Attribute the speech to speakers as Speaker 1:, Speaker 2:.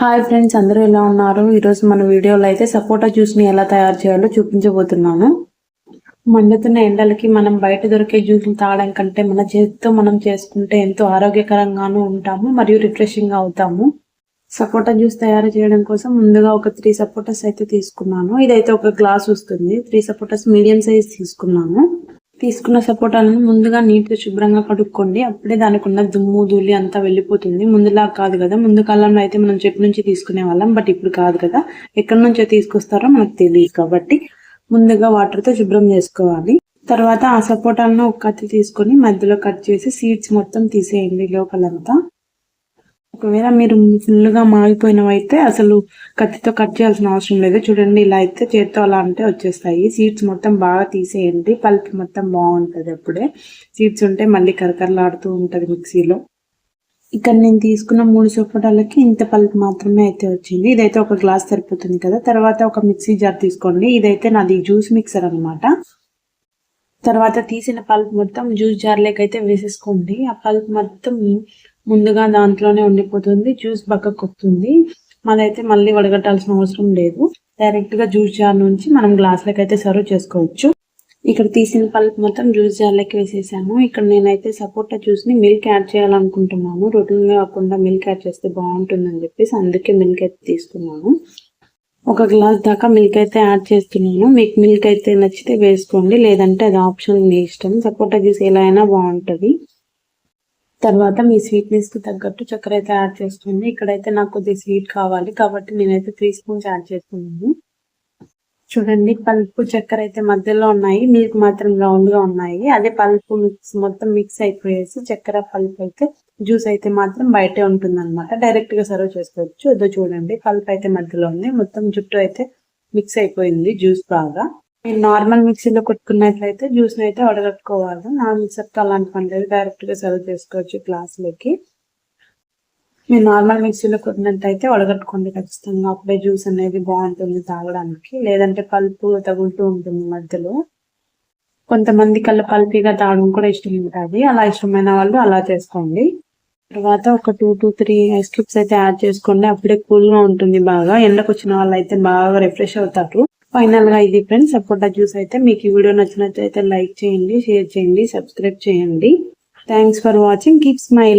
Speaker 1: Hi friends అందరూ ఎలా ఉన్నారు? ఈరోజు మన వీడియోలో అయితే సపోటా జ్యూస్ని ఎలా తయారు చేయాలో చూపించబోతున్నాను. మండుతున్న ఎండలకి మనం బయట దొరికే జ్యూస్లు తాగడం కంటే మన చేతితో మనం చేసుకుంటే ఎంతో ఆరోగ్యకరంగానూ ఉంటాము మరియు రిఫ్రెషింగ్ అవుతాము. సపోటా జ్యూస్ తయారు చేయడం కోసం ముందుగా ఒక త్రీ సపోటాస్ అయితే తీసుకున్నాను. ఇదైతే ఒక గ్లాస్ వస్తుంది. త్రీ సపోటాస్ మీడియం సైజ్ తీసుకున్నాను. తీసుకున్న సపోటాలను ముందుగా నీటితో శుభ్రంగా కడుక్కోండి. అప్పుడే దానికి ఉన్న దుమ్ము ధూళి అంతా వెళ్ళిపోతుంది. ముందులా కాదు కదా. ముందు కాలంలో అయితే మనం చెట్టు నుంచి తీసుకునే వాళ్ళం. బట్ ఇప్పుడు కాదు కదా. ఎక్కడి నుంచో తీసుకొస్తారో మనకు తెలియదు కాబట్టి ముందుగా వాటర్తో శుభ్రం చేసుకోవాలి. తర్వాత ఆ సపోటాలను ఒక కత్తి తీసుకొని మధ్యలో కట్ చేసి సీడ్స్ మొత్తం తీసేయండి లోపలంతా. ఒకవేళ మీరు ఫుల్గా మాగిపోయినవైతే అసలు కత్తితో కట్ చేయాల్సిన అవసరం లేదు. చూడండి ఇలా అయితే చేత్తో అలా అంటే వచ్చేస్తాయి. సీడ్స్ మొత్తం బాగా తీసేయండి. పల్ప్ మొత్తం బాగుంటుంది అప్పుడే. సీడ్స్ ఉంటే మళ్ళీ కరకరలాడుతూ ఉంటుంది మిక్సీలో. ఇక్కడ నేను తీసుకున్న మూడు సొప్పటాలకి ఇంత పల్ప్ మాత్రమే అయితే వచ్చింది. ఇదైతే ఒక గ్లాస్ సరిపోతుంది కదా. తర్వాత ఒక మిక్సీ జార్ తీసుకోండి. ఇదైతే నాది జ్యూస్ మిక్సర్ అనమాట తర్వాత తీసిన పల్ప్ మొత్తం జ్యూస్ జార్లోకి అయితే వేసేసుకోండి. ఆ పల్ప్ మొత్తం ముందుగా దాంట్లోనే ఉండిపోతుంది జ్యూస్ పక్కకు వస్తుంది మనైతే మళ్ళీ వడగట్టాల్సిన అవసరం లేదు. డైరెక్ట్గా జ్యూస్ జార్ నుంచి మనం గ్లాసులకు అయితే సర్వ్ చేసుకోవచ్చు. ఇక్కడ తీసిన పల్ప్ మొత్తం జ్యూస్ జార్లకి వేసేసాను ఇక్కడ నేనైతే సపోటా జ్యూస్ని మిల్క్ యాడ్ చేయాలనుకుంటున్నాను. రొటీన్గా కాకుండా మిల్క్ యాడ్ చేస్తే బాగుంటుందని చెప్పేసి అందుకే మిల్క్ అయితే తీసుకున్నాను. ఒక గ్లాస్ దాకా మిల్క్ అయితే యాడ్ చేస్తున్నాను. మీకు మిల్క్ అయితే నచ్చితే వేసుకోండి. లేదంటే అది ఆప్షన్ మీ ఇష్టం. సపోటా జ్యూస్ ఎలా అయినా బాగుంటుంది. తర్వాత మీ స్వీట్నెస్కి తగ్గట్టు చక్కెర అయితే యాడ్ చేసుకోండి ఇక్కడైతే నాకు కొద్దిగా స్వీట్ కావాలి కాబట్టి నేనైతే త్రీ స్పూన్స్ యాడ్ చేసుకున్నాను చూడండి పల్పు చక్కెర అయితే మధ్యలో ఉన్నాయి మిల్క్ మాత్రం రౌండ్గా ఉన్నాయి. అదే పల్పు మిక్స్ మొత్తం మిక్స్ అయిపోయేసి చక్కెర పల్ప్ అయితే జ్యూస్ అయితే మాత్రం బయటే ఉంటుంది అనమాట డైరెక్ట్గా సర్వ్ చేసుకోవచ్చు. ఏదో చూడండి పల్ప్ అయితే మధ్యలో ఉంది. మొత్తం జుట్టు అయితే మిక్స్ అయిపోయింది జ్యూస్ బాగా. మీరు నార్మల్ మిక్సీలో కొట్టుకున్నట్లయితే జ్యూస్ని అయితే వడగట్టుకోవాలి నా మిక్సర్తో అలాంటి పని లేదు. డైరెక్ట్గా సర్వ్ చేసుకోవచ్చు గ్లాసులకి. మీరు నార్మల్ మిక్సీలో కొట్టినట్టయితే వడగట్టుకోండి ఖచ్చితంగా. అప్పుడే జ్యూస్ అనేది బాగుంటుంది తాగడానికి. లేదంటే పల్పు తగులుతూ ఉంటుంది మధ్యలో. కొంతమంది కళ్ళ పల్పీగా తాగడం కూడా ఇష్టం ఉంటుంది. అలా ఇష్టమైన వాళ్ళు అలా చేసుకోండి. తర్వాత ఒక two two three ice cubes అయితే యాడ్ చేసుకోండి. అప్పుడే కూల్గా ఉంటుంది బాగా. ఎండకు వచ్చిన వాళ్ళు అయితే బాగా రిఫ్రెష్ అవుతారు. ఫైనల్గా ఇది ఫ్రెండ్స్ సపోటా జ్యూస్ అయితే మీకు ఈ వీడియో నచ్చినట్లయితే లైక్ చేయండి షేర్ చేయండి సబ్స్క్రైబ్ చేయండి. Thanks for watching keep smile